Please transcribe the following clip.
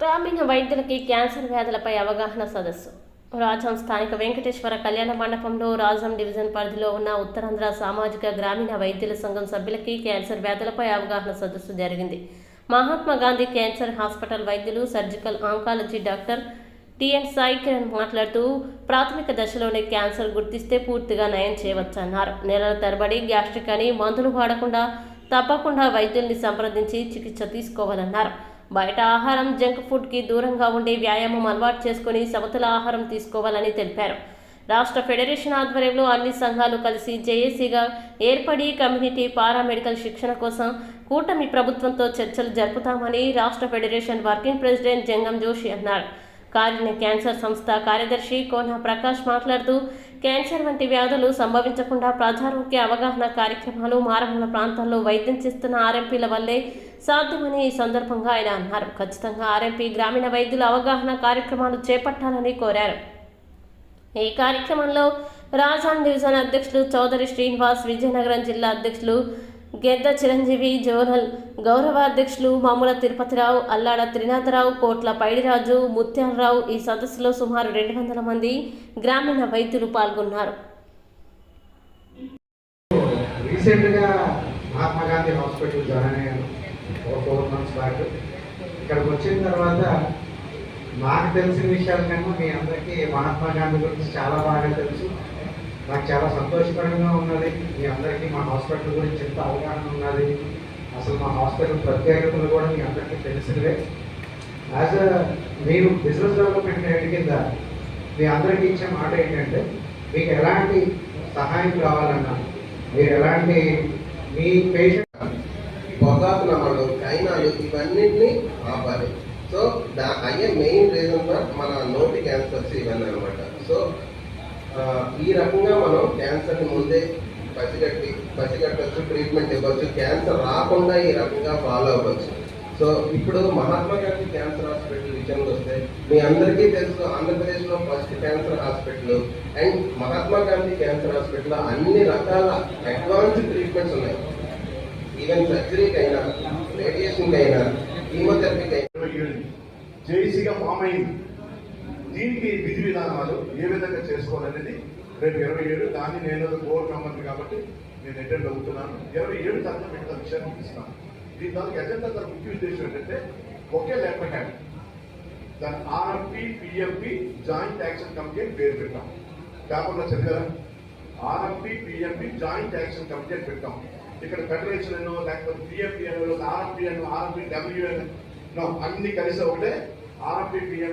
గ్రామీణ వైద్యులకి క్యాన్సర్ వ్యాధులపై అవగాహన సదస్సు. రాజం స్థానిక వెంకటేశ్వర కళ్యాణ మండపంలో రాజం డివిజన్ పరిధిలో ఉన్న ఉత్తరాంధ్ర సామాజిక గ్రామీణ వైద్యుల సంఘం సభ్యులకి క్యాన్సర్ వ్యాధులపై అవగాహన సదస్సు జరిగింది. మహాత్మా గాంధీ క్యాన్సర్ హాస్పిటల్ వైద్యులు surgical oncology doctor T N Sai Kiran మాట్లాడుతూ ప్రాథమిక దశలోనే క్యాన్సర్ గుర్తిస్తే పూర్తిగా నయం చేయవచ్చన్నారు. నెలల తరబడి గ్యాస్ట్రిక్ అని మందులు వాడకుండా తప్పకుండా వైద్యుల్ని సంప్రదించి చికిత్స తీసుకోవాలన్నారు. బయట ఆహారం జంక్ ఫుడ్కి దూరంగా ఉండి వ్యాయామం అలవాటు చేసుకుని సమతుల ఆహారం తీసుకోవాలని తెలిపారు. రాష్ట్ర ఫెడరేషన్ ఆధ్వర్యంలో అన్ని సంఘాలు కలిసి జేఏసీగా ఏర్పడి కమ్యూనిటీ పారామెడికల్ శిక్షణ కోసం కూటమి ప్రభుత్వంతో చర్చలు జరుపుతామని రాష్ట్ర federation working president Jangam Joshi అన్నారు. కారిన క్యాన్సర్ సంస్థ కార్యదర్శి కోన ప్రకాష్ మాట్లాడుతూ క్యాన్సర్ వంటి వ్యాధులు సంభవించకుండా ప్రజారోగ్య అవగాహన కార్యక్రమాలు మారుమూల ప్రాంతాల్లో వైద్యం చేస్తున్న ఆర్ఎంపీల వల్లే సాధ్యమని ఈ సందర్భంగా ఆయన అన్నారు. ఖచ్చితంగా ఆర్ఎంపీ గ్రామీణ వైద్యుల అవగాహన కార్యక్రమాలు చేపట్టాలని కోరారు. ఈ కార్యక్రమంలో రాజాన్ డివిజన్ అధ్యక్షులు చౌదరి శ్రీనివాస్ విజయనగరం జిల్లా అధ్యక్షులు గెద్ద చిరంజీవి జోనల్ గౌరవాధ్యక్షులు మామూల తిరుపతిరావు అల్లాడ త్రినాథరావు కోట్ల పైడిరాజు ముత్యాలరావు ఈ సదస్సులో సుమారు రెండు వందల మంది గ్రామీణ వైద్యులు పాల్గొన్నారు. రీసెంట్గా మహాత్మా గాంధీ హాస్పిటల్ జాయిన్ అయ్యాను ఒక ఫోర్ మంత్స్ బ్యాక్. ఇక్కడికి వచ్చిన తర్వాత నాకు తెలిసిన విషయాల కన్నా మీ అందరికీ మహాత్మా గాంధీ గురించి చాలా బాగా తెలుసు. నాకు చాలా సంతోషకరంగా ఉన్నది. మీ అందరికీ మా హాస్పిటల్ గురించి ఎంత అవగాహన ఉన్నది? అసలు మా హాస్పిటల్ ప్రత్యేకతలు కూడా మీ అందరికీ తెలిసినవే. యాజ్ అ మీరు బిజినెస్ డెవలప్మెంట్ హెడ్ కింద మీ అందరికీ ఇచ్చే మాట ఏంటంటే మీకు ఎలాంటి సహాయం కావాలన్నా మీరు ఎలాంటి మీ పేషెంట్ పొగాకు నమ్మలు చైనాలు ఇవన్నింటినీ ఆపాలి. సో దా అయ్యే మెయిన్ రీజన్ మన నోటి క్యాన్సర్స్ ఇవన్నీ అనమాట సో ఈ రకంగా మనం క్యాన్సర్ని ముందే పసిగట్టి పసిగట్టచ్చు ట్రీట్మెంట్ ఇవ్వచ్చు. క్యాన్సర్ రాకుండా ఈ రకంగా ఫాలో అవ్వచ్చు. సో ఇప్పుడు మహాత్మా గాంధీ క్యాన్సర్ హాస్పిటల్ విషయానికి వస్తే మీ అందరికీ తెలుసు ఆంధ్రప్రదేశ్లో first cancer hospital and Mahatma Gandhi cancer hospital అన్ని రకాల అడ్వాన్స్ ట్రీట్మెంట్స్ ఉన్నాయి. ఈవెన్ సర్జరీకి అయినా రేడియేషన్కి అయినా కీమోథెరపీకి అయినా ఇరవై ఏడు ఫామ్ అయింది దీనికి విధి విధానాలు ఏ విధంగా చేసుకోవాలనేది రేపు ఇరవై ఏడు దాన్ని నేను బోర్డు మెంబర్ని కాబట్టి నేను అటెండ్ అవుతున్నాను. ఇరవై ఏడు తర్వాత మిగతా విషయాన్ని ఇస్తాను దీని దానికి ఎంత తన ముఖ్య ఉద్దేశం ఏంటంటే ఒకే లెటర్ హ్యాండ్ దాని R P P M P joint action committee అని పేరు పెట్టాం. పేపర్లో చదివారా R M P P M P joint action committee అని పెట్టాం. ఇక్కడ ఫెడరేషన్ అనో లేకపోతే పిఎంపి అనో ఆర్ఎంపి అనో ఆర్ఎంపి డబ్ల్యూ అనో అన్ని కలిసి ఒకటే ఆర్పి పిఎం